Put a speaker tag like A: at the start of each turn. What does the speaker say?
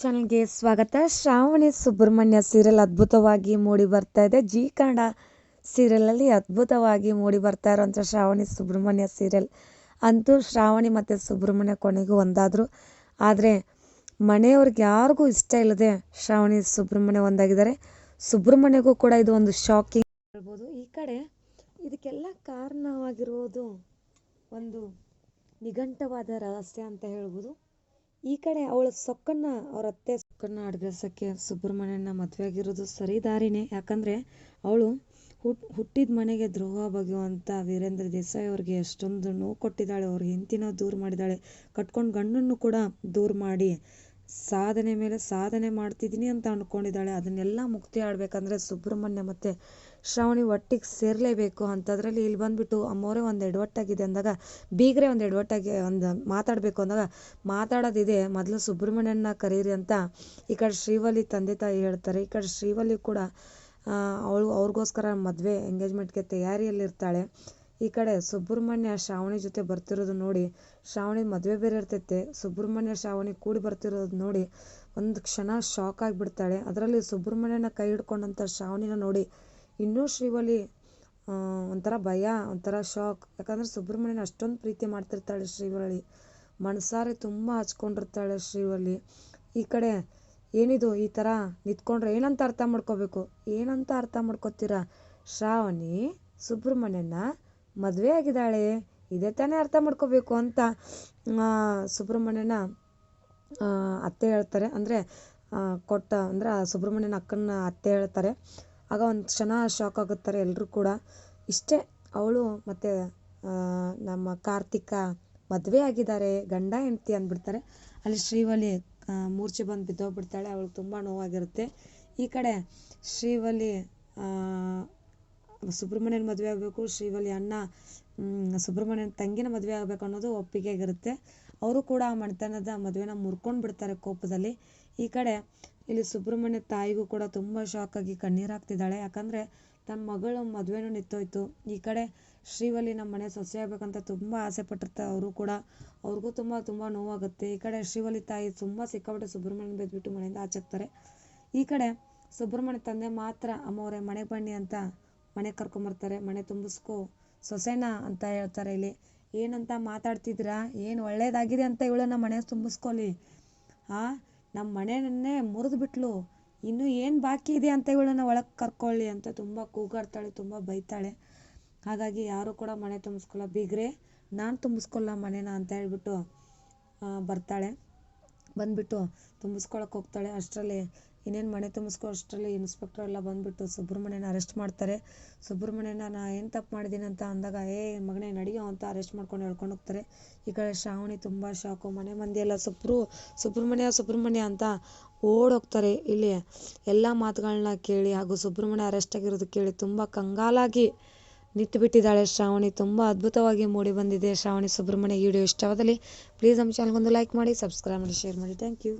A: ಚಾನಲ್ಗೆ ಸ್ವಾಗತ. ಶ್ರಾವಣಿ ಸುಬ್ರಹ್ಮಣ್ಯ ಸೀರಿಯಲ್ ಅದ್ಭುತವಾಗಿ ಮೂಡಿ ಬರ್ತಾ ಇದೆ. ಜಿ ಕನ್ನಡ ಸೀರಿಯಲಲ್ಲಿ ಅದ್ಭುತವಾಗಿ ಮೂಡಿ ಬರ್ತಾ ಇರೋಂಥ ಶ್ರಾವಣಿ ಸುಬ್ರಹ್ಮಣ್ಯ ಸೀರಿಯಲ್ ಅಂತೂ ಶ್ರಾವಣಿ ಮತ್ತು ಸುಬ್ರಹ್ಮಣ್ಯ ಕೊನೆಗೂ ಒಂದಾದರು. ಆದರೆ ಮನೆಯವ್ರಿಗೆ ಯಾರಿಗೂ ಇಷ್ಟ ಇಲ್ಲದೆ ಶ್ರಾವಣಿ ಸುಬ್ರಹ್ಮಣ್ಯ ಒಂದಾಗಿದ್ದಾರೆ. ಸುಬ್ರಹ್ಮಣ್ಯಗೂ ಕೂಡ ಇದು ಒಂದು ಶಾಕಿಂಗ್ ಹೇಳ್ಬೋದು. ಈ ಕಡೆ ಇದಕ್ಕೆಲ್ಲ ಕಾರಣವಾಗಿರುವುದು ಒಂದು ನಿಘಂಟವಾದ ರಹಸ್ಯ ಅಂತ ಹೇಳ್ಬೋದು. ಈ ಕಡೆ ಅವಳ ಸೊಕ್ಕನ್ನ, ಅವ್ರ ಅತ್ತೆ ಸೊಕ್ಕನ್ನ ಅಡ್ಗೆಸಕ್ಕೆ ಸುಬ್ರಹ್ಮಣ್ಯನ ಮದುವೆ ಆಗಿರೋದು ಸರಿ ದಾರಿನೇ. ಯಾಕಂದರೆ ಅವಳು ಹುಟ್, ಹುಟ್ಟಿದ ಮನೆಗೆ ದ್ರೋಹ ಬಗೆಯುವಂಥ ವೀರೇಂದ್ರ ದೇಸಾಯಿ ಅವ್ರಿಗೆ ಎಷ್ಟೊಂದು ನೋವು ಕೊಟ್ಟಿದ್ದಾಳೆ. ಅವ್ರ ಹೆಂಡತಿನ ದೂರ ಮಾಡಿದ್ದಾಳೆ. ಕಟ್ಕೊಂಡು ಗಂಡನ್ನು ಕೂಡ ದೂರ ಮಾಡಿ ಸಾಧನೆ ಮೇಲೆ ಸಾಧನೆ ಮಾಡ್ತಿದ್ದೀನಿ ಅಂತ ಅಂದ್ಕೊಂಡಿದ್ದಾಳೆ ಅದನ್ನೆಲ್ಲ ಮುಕ್ತಿ ಆಡಬೇಕಂದ್ರೆ ಸುಬ್ರಹ್ಮಣ್ಯ ಮತ್ತು ಶ್ರಾವಣಿ ಒಟ್ಟಿಗೆ ಸೇರಲೇಬೇಕು ಅಂಥದ್ರಲ್ಲಿ ಇಲ್ಲಿ ಬಂದುಬಿಟ್ಟು ಅಮ್ಮೋರೇ ಒಂದು ಎಡವಟ್ಟಾಗಿದೆ ಅಂದಾಗ, ಬೀಗರೆ ಒಂದು ಎಡವಟ್ಟಾಗಿ ಒಂದು ಮಾತಾಡಬೇಕು ಅಂದಾಗ, ಮಾತಾಡೋದಿದೆ, ಮೊದಲು ಸುಬ್ರಹ್ಮಣ್ಯನ ಕರೀರಿ ಅಂತ. ಈ ಕಡೆ ಶ್ರೀವಲ್ಲಿ ತಂದೆ ತಾಯಿ ಹೇಳ್ತಾರೆ. ಈ ಕಡೆ ಶ್ರೀವಲ್ಲಿ ಕೂಡ ಅವಳು ಅವ್ರಿಗೋಸ್ಕರ ಮದುವೆ ಎಂಗೇಜ್ಮೆಂಟ್ಗೆ ತಯಾರಿಯಲ್ಲಿರ್ತಾಳೆ. ಈ ಕಡೆ ಸುಬ್ರಹ್ಮಣ್ಯ ಶ್ರಾವಣಿ ಜೊತೆ ಬರ್ತಿರೋದು ನೋಡಿ, ಶ್ರಾವಣಿ ಮದುವೆ ಬೇರೆ ಇರ್ತೈತೆ. ಸುಬ್ರಹ್ಮಣ್ಯ ಶ್ರಾವಣಿ ಕೂಡಿ ಬರ್ತಿರೋದು ನೋಡಿ, ಒಂದು ಕ್ಷಣ ಶಾಕ್ ಆಗಿಬಿಡ್ತಾಳೆ. ಅದರಲ್ಲಿ ಸುಬ್ರಹ್ಮಣ್ಯನ ಕೈ ಹಿಡ್ಕೊಂಡಂಥ ಶ್ರಾವಣಿನ ನೋಡಿ, ಇನ್ನೂ ಶ್ರೀವಲಿ ಒಂಥರ ಭಯ, ಒಂಥರ ಶಾಕ್ ಯಾಕಂದರೆ ಸುಬ್ರಹ್ಮಣ್ಯನ ಅಷ್ಟೊಂದು ಪ್ರೀತಿ ಮಾಡ್ತಿರ್ತಾಳೆ ಶ್ರೀವಳಿ ಮನಸಾರೆ ತುಂಬ ಹಚ್ಕೊಂಡಿರ್ತಾಳೆ ಶ್ರೀವಲ್ಲಿ. ಈ ಕಡೆ ಏನಿದು ಈ ಥರ ನಿಂತ್ಕೊಂಡ್ರೆ ಏನಂತ ಅರ್ಥ ಮಾಡ್ಕೋಬೇಕು? ಏನಂತ ಅರ್ಥ ಮಾಡ್ಕೋತೀರಾ? ಶ್ರಾವಣಿ ಸುಬ್ರಹ್ಮಣ್ಯನ ಮದುವೆ ಆಗಿದ್ದಾಳೆ, ಇದೇ ತಾನೇ ಅರ್ಥ ಮಾಡ್ಕೋಬೇಕು ಅಂತ ಸುಬ್ರಹ್ಮಣ್ಯನ ಅತ್ತೆ ಹೇಳ್ತಾರೆ. ಅಂದರೆ ಕೊಟ್ಟ, ಅಂದರೆ ಸುಬ್ರಹ್ಮಣ್ಯನ ಅಕ್ಕನ ಅತ್ತೆ ಹೇಳ್ತಾರೆ. ಆಗ ಒಂದು ಕ್ಷಣ ಶಾಕ್ ಆಗುತ್ತಾರೆ ಎಲ್ಲರೂ ಕೂಡ. ಇಷ್ಟೇ, ಅವಳು ಮತ್ತು ನಮ್ಮ ಕಾರ್ತಿಕ ಮದುವೆ ಆಗಿದ್ದಾರೆ, ಗಂಡ ಹೆಂಡ್ತಿ ಅಂದ್ಬಿಡ್ತಾರೆ. ಅಲ್ಲಿ ಶ್ರೀವಲಿ ಮೂರ್ಛೆ ಬಂದು ಬಿದ್ದೋಗ್ಬಿಡ್ತಾಳೆ. ಅವಳು ತುಂಬ ನೋವಾಗಿರುತ್ತೆ. ಈ ಕಡೆ ಶ್ರೀವಲಿ ಸುಬ್ರಹ್ಮಣ್ಯನ ಮದುವೆ ಆಗಬೇಕು ಶ್ರೀವಲಿ ಅಣ್ಣ ಸುಬ್ರಹ್ಮಣ್ಯನ ತಂಗಿನ ಮದುವೆ ಆಗಬೇಕು ಅನ್ನೋದು ಒಪ್ಪಿಗೆ ಇರುತ್ತೆ ಅವರು ಕೂಡ ಆ ಮನೆತನದ ಮದುವೆನ ಮುರ್ಕೊಂಡು ಬಿಡ್ತಾರೆ ಕೋಪದಲ್ಲಿ. ಈ ಕಡೆ ಇಲ್ಲಿ ಸುಬ್ರಹ್ಮಣ್ಯ ತಾಯಿಗೂ ಕೂಡ ತುಂಬ ಆಗಿ ಕಣ್ಣೀರು ಹಾಕ್ತಿದ್ದಾಳೆ. ಯಾಕಂದರೆ ತನ್ನ ಮಗಳ ಮದುವೆನೂ ನಿಂತೋಯ್ತು. ಈ ಕಡೆ ಶ್ರೀವಲ್ಲಿ ನಮ್ಮ ಮನೆ ಸೊಸೆ ಆಗ್ಬೇಕಂತ ತುಂಬ ಆಸೆ ಪಟ್ಟಿರ್ತಾರೆ. ಅವರು ಕೂಡ ಅವ್ರಿಗೂ ತುಂಬ ತುಂಬ ನೋವಾಗುತ್ತೆ. ಈ ಕಡೆ ಶ್ರೀವಲ್ಲಿ ತಾಯಿ ತುಂಬ ಸಿಕ್ಕಾಬಿಟ್ಟು ಸುಬ್ರಹ್ಮಣ್ಯನ ಬೆದ್ಬಿಟ್ಟು ಮನೆಯಿಂದ ಆಚಾಕ್ತಾರೆ ಈ ಕಡೆ ಸುಬ್ರಹ್ಮಣ್ಯ ತಂದೆ ಮಾತ್ರ ಅಮ್ಮವರೇ ಮನೆಗೆ ಬನ್ನಿ ಅಂತ ಮನೆಗೆ ಕರ್ಕೊಂಬರ್ತಾರೆ, ಮನೆ ತುಂಬಿಸ್ಕೊ, ಸೊಸೆನ ಅಂತ ಹೇಳ್ತಾರೆ ಇಲ್ಲಿ. ಏನಂತ ಮಾತಾಡ್ತಿದ್ದೀರಾ? ಏನು ಒಳ್ಳೇದಾಗಿದೆ ಅಂತ ಇವಳನ್ನ ಮನೆ ತುಂಬಿಸ್ಕೊಳ್ಳಿ ಆ ನಮ್ಮ ಮನೆಯನ್ನೇ ಮುರಿದು ಬಿಟ್ಲು. ಇನ್ನೂ ಏನು ಬಾಕಿ ಇದೆ ಅಂತ ಇವಳನ್ನ ಒಳಗೆ ಕರ್ಕೊಳ್ಳಿ ಅಂತ ತುಂಬ ಕೂಗಾಡ್ತಾಳೆ, ತುಂಬ ಬೈತಾಳೆ. ಹಾಗಾಗಿ ಯಾರೂ ಕೂಡ ಮನೆ ತುಂಬಿಸ್ಕೊಳ್ಳೋ ಬೀಗ್ರೆ, ನಾನು ತುಂಬಿಸ್ಕೊಳ್ಳ ಮನೇನ ಅಂತ ಹೇಳ್ಬಿಟ್ಟು ಬರ್ತಾಳೆ. ಬಂದುಬಿಟ್ಟು ತುಂಬಿಸ್ಕೊಳಕ್ಕೆ ಹೋಗ್ತಾಳೆ ಅಷ್ಟರಲ್ಲಿ. ಇನ್ನೇನು ಮನೆ ತುಂಬಿಸ್ಕೊ ಅಷ್ಟರಲ್ಲಿ ಇನ್ಸ್ಪೆಕ್ಟರ್ ಎಲ್ಲ ಬಂದುಬಿಟ್ಟು ಸುಬ್ರಹ್ಮಣ್ಯನ ಅರೆಸ್ಟ್ ಮಾಡ್ತಾರೆ. ಸುಬ್ರಹ್ಮಣ್ಯನ ನಾ ಏನು ತಪ್ಪು ಮಾಡಿದ್ದೀನಿ ಅಂತ ಅಂದಾಗ, ಏ ಮಗನೇ ನಡೆಯೋ ಅಂತ ಅರೆಸ್ಟ್ ಮಾಡ್ಕೊಂಡು ಹೇಳ್ಕೊಂಡು ಹೋಗ್ತಾರೆ. ಈ ಕಡೆ ಶ್ರಾವಣಿ ತುಂಬ ಶಾಕು ಮನೆ ಮಂದಿ ಎಲ್ಲ ಸುಬ್ರು ಸುಬ್ರಹ್ಮಣ್ಯ ಸುಬ್ರಹ್ಮಣ್ಯ ಅಂತ ಓಡೋಗ್ತಾರೆ ಇಲ್ಲಿ. ಎಲ್ಲ ಮಾತುಗಳನ್ನ ಕೇಳಿ ಹಾಗೂ ಸುಬ್ರಹ್ಮಣ್ಯ ಅರೆಸ್ಟ್ ಆಗಿರೋದು ಕೇಳಿ ತುಂಬ ಕಂಗಾಲಾಗಿ ನಿಂತು ಬಿಟ್ಟಿದ್ದಾಳೆ ಶ್ರಾವಣಿ. ತುಂಬ ಅದ್ಭುತವಾಗಿ ಮೂಡಿ ಬಂದಿದೆ ಶ್ರಾವಣಿ ಸುಬ್ರಹ್ಮಣ್ಯ ವಿಡಿಯೋ ಇಷ್ಟವಾದಲ್ಲಿ ಪ್ಲೀಸ್ ನಮ್ಮ ಚಾನಲ್ಗೊಂದು ಲೈಕ್ ಮಾಡಿ ಸಬ್ಸ್ಕ್ರೈಬ್ ಮಾಡಿ ಶೇರ್ ಮಾಡಿ. Thank you